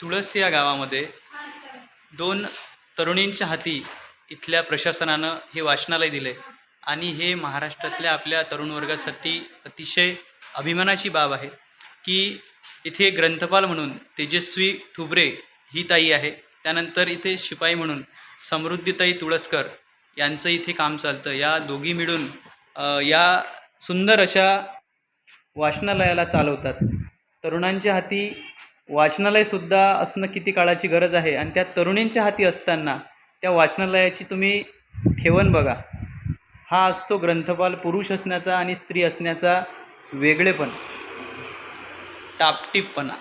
तुळस या गावामध्ये दोन तरुणींच्या हाती इथल्या प्रशासनानं हे वाचनालय दिले आणि हे महाराष्ट्रातल्या आपल्या तरुण वर्गासाठी अतिशय अभिमानाची बाब आहे की इथे ग्रंथपाल म्हणून तेजस्वी ठुबरे ही ताई आहे. त्यानंतर इथे शिपाई म्हणून समृद्धीताई तुळसकर यांचं इथे काम चालतं. या दोघी मिळून या सुंदर अशा वाचनालयाला चालवतात. तरुणांच्या हाती वाचनालयसुद्धा असणं किती काळाची गरज आहे आणि त्या तरुणींच्या हाती असताना त्या वाचनालयाची तुम्ही ठेवण बघा. हा असतो ग्रंथपाल पुरुष असण्याचा आणि स्त्री असण्याचा वेगळेपण. टापटीपपणा